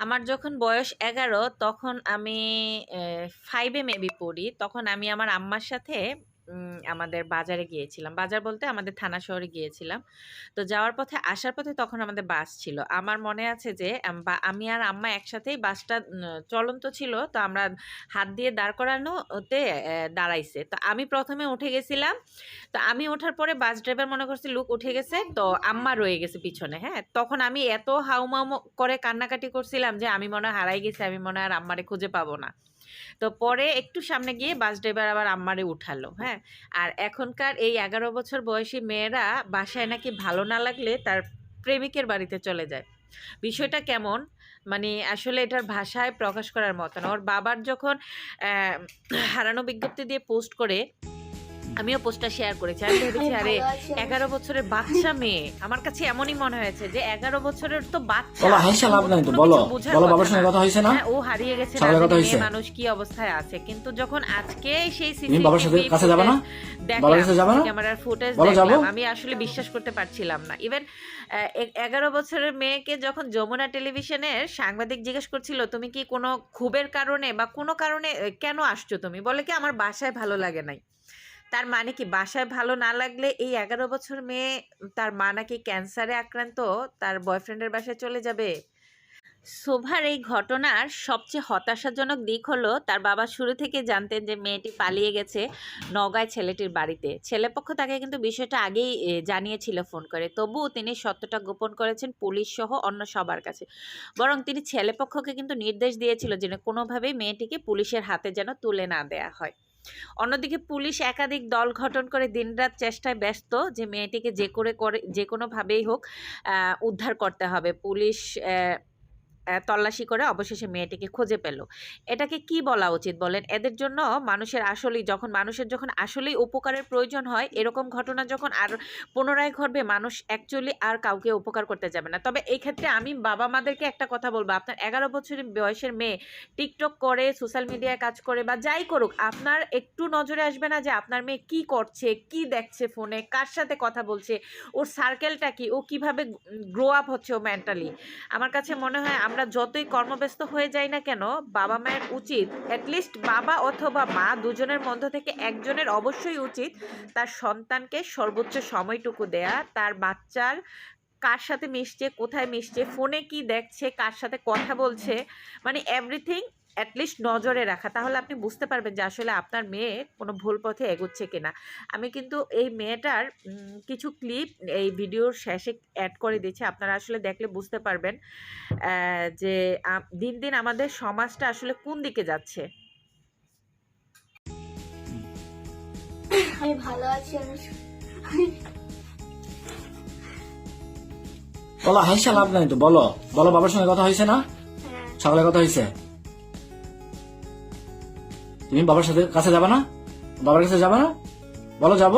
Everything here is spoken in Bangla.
আমার যখন বয়স এগারো তখন আমি ফাইভে মেবি পড়ি। তখন আমি আমার আম্মার সাথে আমাদের বাজারে গিয়েছিলাম। বাজার বলতে আমাদের থানা শহরে গিয়েছিলাম। তো যাওয়ার পথে, আসার পথে তখন আমাদের বাস ছিল। আমার মনে আছে যে, আমি আর আম্মা একসাথেই বাসটা চলন্ত ছিল। তো আমরা হাত দিয়ে দাঁড় করানো ওতে দাঁড়াইছে। তো আমি প্রথমে উঠে গেছিলাম। তো আমি ওঠার পরে বাস ড্রাইভার মনে করছে, লুক উঠে গেছে। তো আম্মা রয়ে গেছে পিছনে হ্যাঁ? তখন আমি এত হাউমাউ করে কান্নাকাটি করছিলাম যে, আমি মনে হয় হারাই গেছি, আমি মনে হয় আর আম্মারে খুঁজে পাবো না। তো পরে একটু সামনে গিয়ে বাস ড্রাইভার আবার আম্মারে উঠালো হ্যাঁ? আর এখনকার এই এগারো বছর বয়সী মেয়েরা বাসায় নাকি ভালো না লাগলে তার প্রেমিকের বাড়িতে চলে যায়। বিষয়টা কেমন? মানে আসলে এটার ভাষায় প্রকাশ করার মতন ওর বাবার যখন হারানো বিজ্ঞপ্তি দিয়ে পোস্ট করে আমিও পোস্টটা শেয়ার করেছি। আমি ভেবেছি আরে এগারো বছরের বাচ্চা মেয়ে। আমার কাছে এমনই মনে হয়েছে যে এগারো বছরের তো বাচ্চা। বলো হাইসা লাভ নাই তো বলো। বলো বাবার সঙ্গে কথা হয়েছে না? হ্যাঁ, ও হারিয়ে গেছে? মানুষ কি অবস্থায় আছে? কিন্তু যখন আজকে সেই তুমি বাবার সাথে কাছে যাবে না? বাবার কাছে যাবে না? ক্যামেরার ফুটেজ দেখলাম আমি আসলে বিশ্বাস করতে পারছিলাম না। ইভেন এগারো বছরের মেয়েকে যখন যমুনা টেলিভিশনের সাংবাদিক জিজ্ঞেস করছিল তুমি কি কোনো ক্ষোভের কারণে বা কোনো কারণে কেন আসছো তুমি? বলে কি আমার বাসায় ভালো লাগে নাই। তার মানে কি বাসায় ভালো না লাগলে এই এগারো বছর মেয়ে তার মা নাকি ক্যান্সারে আক্রান্ত? তার বয়ফ্রেন্ডের বাসায় চলে যাবে? শোভার এই ঘটনার সবচেয়ে হতাশাজনক দিক হলো তার বাবা শুরু থেকে জানতেন যে মেয়েটি পালিয়ে গেছে নগায় ছেলেটির বাড়িতে। ছেলেপক্ষ তাকে কিন্তু বিষয়টা আগেই জানিয়েছিল ফোন করে। তবুও তিনি সত্যটা গোপন করেছেন পুলিশ সহ অন্য সবার কাছে। বরং তিনি ছেলেপক্ষকে কিন্তু নির্দেশ দিয়েছিল যে কোনোভাবেই মেয়েটিকে পুলিশের হাতে যেন তুলে না দেয়া হয়। অন্যদিকে পুলিশ একাধিক দল গঠন করে দিনরাত চেষ্টায় ব্যস্ত যে মেয়েটিকে যে করে করে, যে কোনোভাবেই হোক উদ্ধার করতে হবে। পুলিশ তল্লাশি করে অবশেষে মেয়েটিকে খুঁজে পেল। এটাকে কি বলা উচিত বলেন? এদের জন্য মানুষের আসলেই, যখন মানুষের যখন আসলেই উপকারের প্রয়োজন হয়, এরকম ঘটনা যখন আর পুনরায় ঘটবে, মানুষ অ্যাকচুয়ালি আর কাউকে উপকার করতে যাবে না। তবে এই ক্ষেত্রে আমি বাবা মাদেরকে একটা কথা বলব, আপনার এগারো বছরের বয়সের মেয়ে টিকটক করে সোশ্যাল মিডিয়ায় কাজ করে বা যাই করুক, আপনার একটু নজরে আসবে না যে আপনার মেয়ে কি করছে, কি দেখছে ফোনে কার সাথে কথা বলছে, ওর সার্কেলটা কি, ও কীভাবে গ্রো আপ হচ্ছে ও মেন্টালি আমার কাছে মনে হয় আমরা যতই কর্মব্যস্ত হয়ে যাই না কেন, বাবা মায়ের উচিত অ্যাটলিস্ট বাবা অথবা মা দুজনের মধ্য থেকে একজনের অবশ্যই উচিত তার সন্তানকে সর্বোচ্চ সময়টুকু দেয়া, তার বাচ্চার কার সাথে মিশছে, কোথায় মিশছে, ফোনে কি দেখছে, কার সাথে কথা বলছে মানে এভরিথিং অ্যাটলিস্ট নজরে রাখা। তাহলে আপনি বুঝতে পারবেন যে আসলে আপনার মেয়ে কোনো ভুল পথে এগোচ্ছে কিনা। আমি কিন্তু এই মেয়েটার কিছু ক্লিপ এই ভিডিওর শেষে অ্যাড করে দিচ্ছি। আপনারা আসলে দেখলে বুঝতে পারবেন আহ, যে দিন দিন আমাদের সমাজটা আসলে কোন দিকে যাচ্ছে। আমি ভালো আছি আমি বলো লাভ নাই তো বলো। বলো বাবার সঙ্গে কথা হয়েছে না? হ্যাঁ। সকালে কথা হয়েছে? তুমি বাবার সাথে কাছে যাবে না? বাবার কাছে যাবে না? বলো যাব।